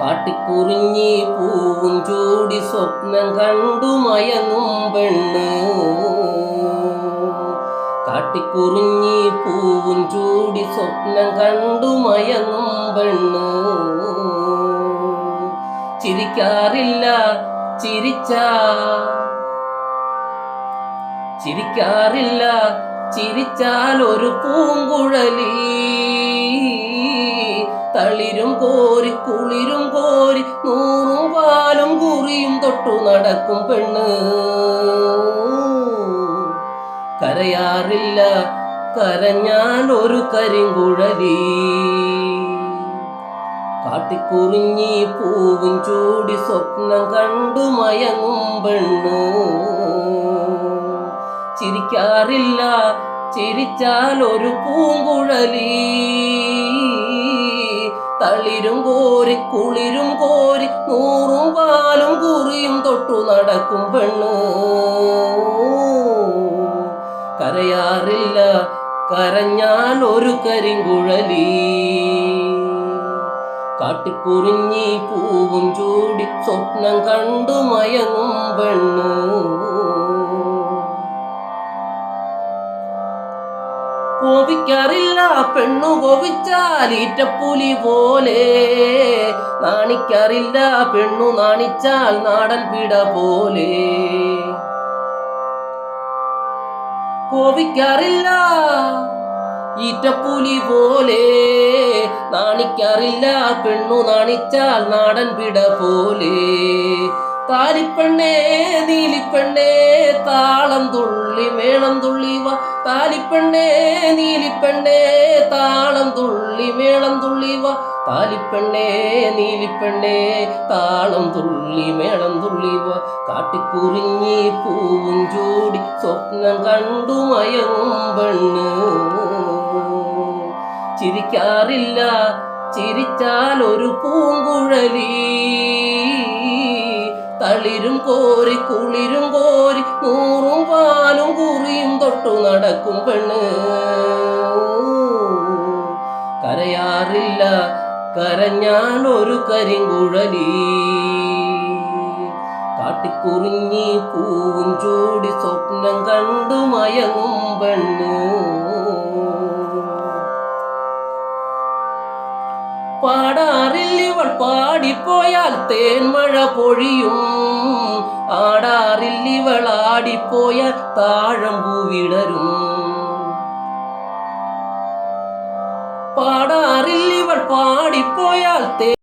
കാട്ടിക്കുറിഞ്ഞി പൂവും ചൂടി സ്വപ്നം കണ്ടു മയങ്ങും പെണ്ണ്. കാട്ടിക്കുറിഞ്ഞി പൂവും ചൂടി സ്വപ്നം കണ്ടു മയങ്ങും പെണ്ണ്. ചിരിക്കാറില്ല ചിരിച്ച. ചിരിക്കാറില്ല ചിരിച്ചാൽ ഒരു പൂങ്കുഴലി. തളിരും കോരി കുളിരും കോരി നൂറും പാലും കുറിയും തൊട്ടു നടക്കും പെണ്ണ്. കരയാറില്ല കരഞ്ഞാൽ ഒരു കരിങ്കുഴലി. കാട്ടിക്കുറിഞ്ഞി പൂവും ചൂടി സ്വപ്നം കണ്ടു മയങ്ങും പെണ്ണ്. ചിരിക്കാറില്ല ചിരിച്ചാൽ ഒരു പൂങ്കുഴലി. തളിരും കോരി കുളിരും കോരി നൂറും പാലും കുറിയും തൊട്ടു നടക്കും പെണ്ണ്. കരയാറില്ല കരഞ്ഞാൽ ഒരു കരിങ്കുഴലി. കാട്ടിക്കുറിഞ്ഞി പൂവും ചൂടി സ്വപ്നം കണ്ടു മയങ്ങും പെണ്ണ്. കോപിക്കാറില്ല പെണ്ണു കോപിച്ചാൽ ഈറ്റപ്പുലി പോലെ. നാണിക്കാറില്ല പെണ്ണു നാണിച്ചാൽ നാടൻ പിട പോലെ. കോപിക്കാറില്ല ഈറ്റപ്പുലി പോലെ. നാണിക്കാറില്ല പെണ്ണു നാണിച്ചാൽ നാടൻ പിട പോലെ. താലിപ്പെണ്ണേ നീലിപ്പെണ്ണേ താളം തുള്ളി മേളം തുള്ളി വാ താലിപ്പെണ്ണേ നീലിപ്പെണ്ണേ താളം തുള്ളി മേളം തുള്ളി വാ. താലിപ്പെണ്ണേ നീലിപ്പെണ്ണേ താളം തുള്ളി മേളം തുള്ളി വാ. കാട്ടിക്കുറിഞ്ഞി പൂവും ചൂടി സ്വപ്നം കണ്ടു മയങ്ങും പെണ്ണ്. ചിരിക്കാറില്ല ചിരിച്ചാൽ ഒരു പൂങ്കുഴലി. തളിരും കോരി കുളിരും കോരി കുറിയും തൊട്ടു നടക്കും പെണ്ണ്. കരയാറില്ല കരഞ്ഞാൽ ഒരു കരിങ്കുഴലി. കാട്ടിക്കുറിഞ്ഞി പൂവും ചൂടി സ്വപ്നം കണ്ടു മയങ്ങും പെണ്ണ്. പാടാറില്ലിവൾ പാടിപ്പോയാൽ തേൻമഴ പൊഴിയും. ആടാറില്ലിവൾ வாடிப்போய தாழம்பூவிடரும் பாடாரில் இவள் பாடிப்போயால் தே